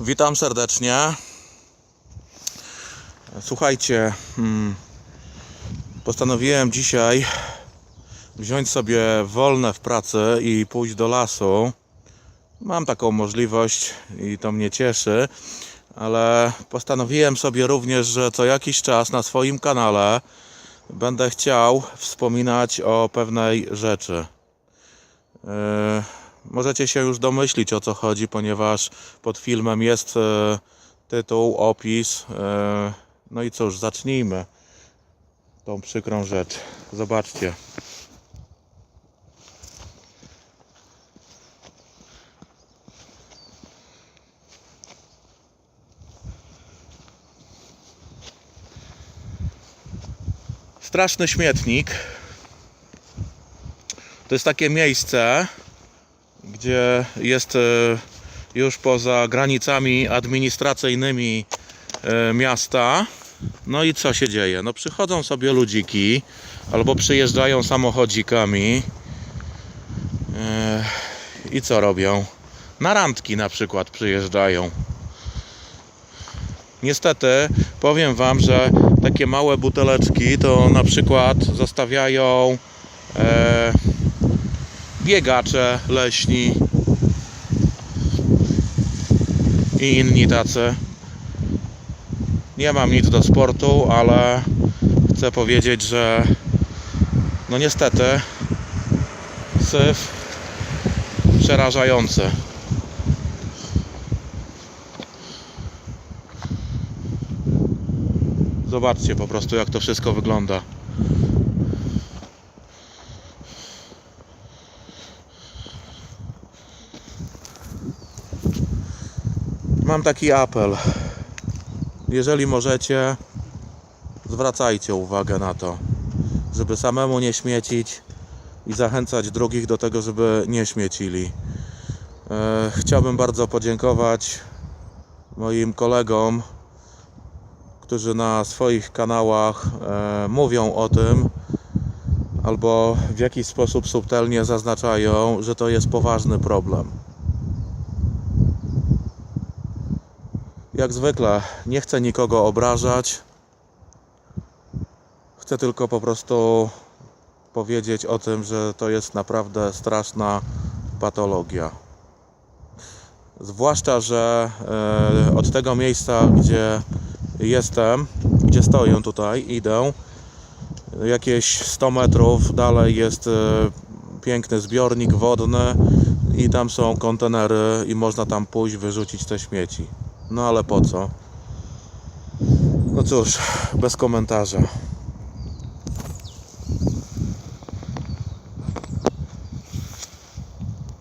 Witam serdecznie. Słuchajcie, mm, postanowiłem dzisiaj wziąć sobie wolne w pracy i pójść do lasu. Mam taką możliwość i to mnie cieszy, ale postanowiłem sobie również, że co jakiś czas na swoim kanale będę chciał wspominać o pewnej rzeczy. Yy, Możecie się już domyślić o co chodzi, ponieważ pod filmem jest e, tytuł, opis. e, No i cóż, zacznijmy tą przykrą rzecz. Zobaczcie. Straszny śmietnik. To jest takie miejsce, gdzie jest e, już poza granicami administracyjnymi e, miasta. No i co się dzieje? No przychodzą sobie ludziki albo przyjeżdżają samochodzikami. E, I co robią? Na randki na przykład przyjeżdżają. Niestety powiem Wam, że takie małe buteleczki to na przykład zostawiają e, biegacze leśni i inni tacy. Nie mam nic do sportu, ale chcę powiedzieć, że no niestety syf przerażający. Zobaczcie po prostu jak to wszystko wygląda. Mam taki apel. Jeżeli możecie, zwracajcie uwagę na to, żeby samemu nie śmiecić i zachęcać drugich do tego, żeby nie śmiecili. E, Chciałbym bardzo podziękować moim kolegom, którzy na swoich kanałach e, mówią o tym, albo w jakiś sposób subtelnie zaznaczają, że to jest poważny problem. Jak zwykle, nie chcę nikogo obrażać. Chcę tylko po prostu powiedzieć o tym, że to jest naprawdę straszna patologia. Zwłaszcza, że e, od tego miejsca, gdzie jestem, gdzie stoję tutaj, idę, jakieś 100 metrów dalej jest e, piękny zbiornik wodny i tam są kontenery i można tam pójść, wyrzucić te śmieci. No ale po co? No cóż, bez komentarza.